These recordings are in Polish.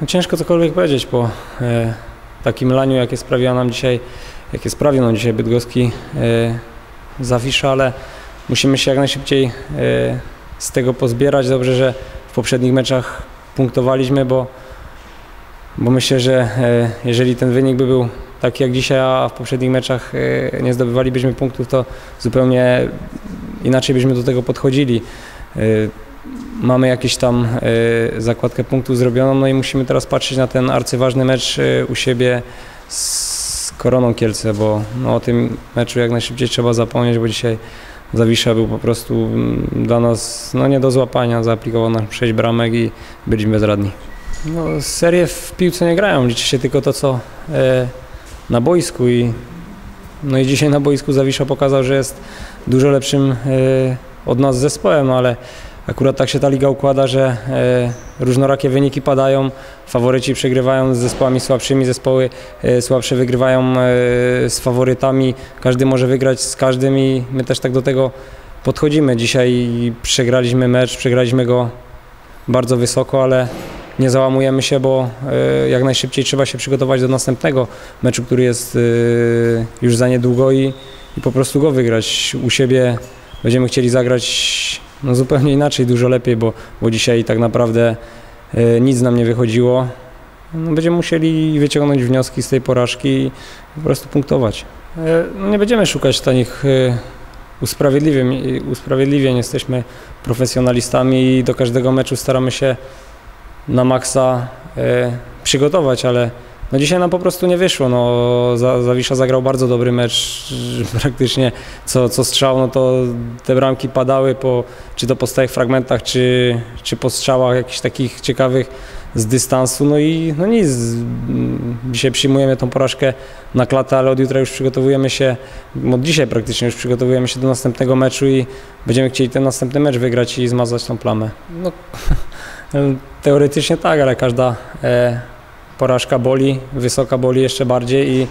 No ciężko cokolwiek powiedzieć po e, takim laniu, jakie sprawiła nam dzisiaj, jakie sprawił nam dzisiaj Bydgoski e, Zawisza, ale musimy się jak najszybciej e, z tego pozbierać. Dobrze, że w poprzednich meczach punktowaliśmy, bo, bo myślę, że jeżeli ten wynik by był taki jak dzisiaj, a w poprzednich meczach nie zdobywalibyśmy punktów, to zupełnie inaczej byśmy do tego podchodzili. E, mamy jakieś tam e, zakładkę punktów zrobioną, no i musimy teraz patrzeć na ten arcyważny mecz e, u siebie z Koroną Kielce, bo no, o tym meczu jak najszybciej trzeba zapomnieć, bo dzisiaj Zawisza był po prostu mm, dla nas no, nie do złapania, zaaplikował nam 6 bramek i byliśmy bezradni. No, serie w piłce nie grają, liczy się tylko to, co na boisku i no i dzisiaj na boisku Zawisza pokazał, że jest dużo lepszym e, od nas zespołem, ale Akurat tak się ta liga układa, że e, różnorakie wyniki padają, faworyci przegrywają z zespołami słabszymi, zespoły e, słabsze wygrywają z faworytami, każdy może wygrać z każdym i my też tak do tego podchodzimy. Dzisiaj przegraliśmy mecz, przegraliśmy go bardzo wysoko, ale nie załamujemy się, bo e, jak najszybciej trzeba się przygotować do następnego meczu, który jest e, już za niedługo i, i po prostu go wygrać. U siebie będziemy chcieli zagrać no zupełnie inaczej, dużo lepiej, bo, bo dzisiaj tak naprawdę e, nic nam nie wychodziło. No, będziemy musieli wyciągnąć wnioski z tej porażki i po prostu punktować. No, nie będziemy szukać tanich usprawiedliwień. Jesteśmy profesjonalistami i do każdego meczu staramy się na maksa e, przygotować, ale no dzisiaj nam po prostu nie wyszło. No, Za- Zawisza zagrał bardzo dobry mecz. Praktycznie co, co strzał, no to te bramki padały po, czy to po stałych fragmentach, czy, czy po strzałach jakichś takich ciekawych z dystansu. No i no nic. mm, Dzisiaj przyjmujemy tą porażkę na klatę, ale od jutra już przygotowujemy się, od dzisiaj praktycznie już przygotowujemy się do następnego meczu i będziemy chcieli ten następny mecz wygrać i zmazać tą plamę. No, teoretycznie tak, ale każda e, porażka boli, wysoka boli jeszcze bardziej i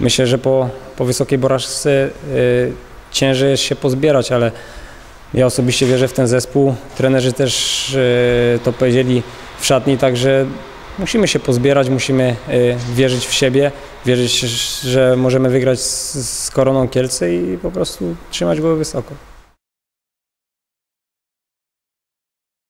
myślę, że po, po wysokiej porażce y, ciężej jest się pozbierać, ale ja osobiście wierzę w ten zespół. Trenerzy też y, to powiedzieli w szatni, także musimy się pozbierać, musimy wierzyć w siebie, wierzyć, że możemy wygrać z, Koroną Kielce i po prostu trzymać go wysoko.